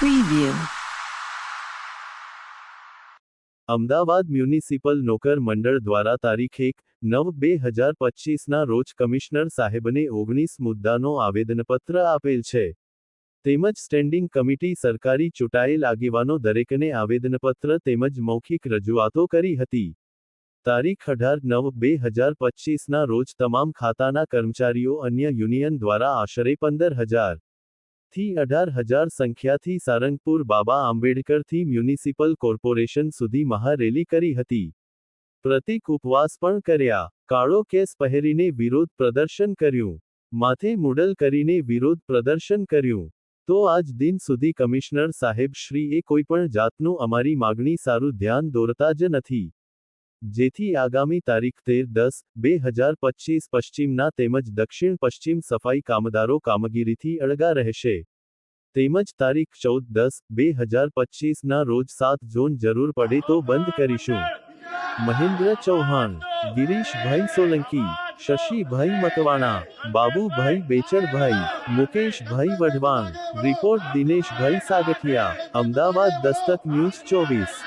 Preview. Ahmedabad municipal નોકર મંડળ દ્વારા તારીખ એક, નવ, બે હજાર પચીસના રોજ કમિશનર સાહેબને ઓગણીસ મુદ્દાનો આવેદનપત્ર આપેલ છે. તેમજ સ્ટેન્ડિંગ કમિટી સરકારી ચૂંટાયેલ આગેવાનો દરેકને આવેદનપત્ર તેમજ મૌખિક રજૂઆતો કરી હતી. તારીખ અઢાર, નવ, બે હજાર પચીસના રોજ તમામ ખાતાના કર્મચારીઓ અન્ય યુનિયન દ્વારા આશરે પંદર હજાર થી અઢાર હજાર સંખ્યાથી સારંગપુર બાબા આંબેડકરથી મ્યુનિસિપલ કોર્પોરેશન સુધી મહારેલી કરી હતી. પ્રતિક ઉપવાસ પણ કર્યા. કાળો કેસ પહેરીને વિરોધ પ્રદર્શન કર્યું. માથે મુડલ કરીને વિરોધ પ્રદર્શન કર્યું. તો આજ દિન સુધી કમિશનર સાહેબ શ્રીએ કોઈપણ જાતનું અમારી માગણી સારું ધ્યાન દોરતા જ નથી. જેથી આગામી તારીખ તેર દસ, બે હજાર પચીસ પશ્ચિમના તેમજ દક્ષિણ પશ્ચિમ સફાઈ કામદારો કામગીરીથી અળગા રહેશે. તેમજ તારીખ ચૌદ દસ, બે હજાર પચીસના રોજ સાત ઝોન જરૂર પડે તો બંધ કરીશું. મહેન્દ્ર ચૌહાણ, ગિરીશભાઈ સોલંકી, શશીભાઈ મકવાણા, બાબુભાઈ બેચરભાઈ મુકેશભાઈ વઢવાણ, રિપોર્ટ દિનેશભાઈ સાગઠિયા, અમદાવાદ દસ્તક ન્યૂઝ ચોવીસ.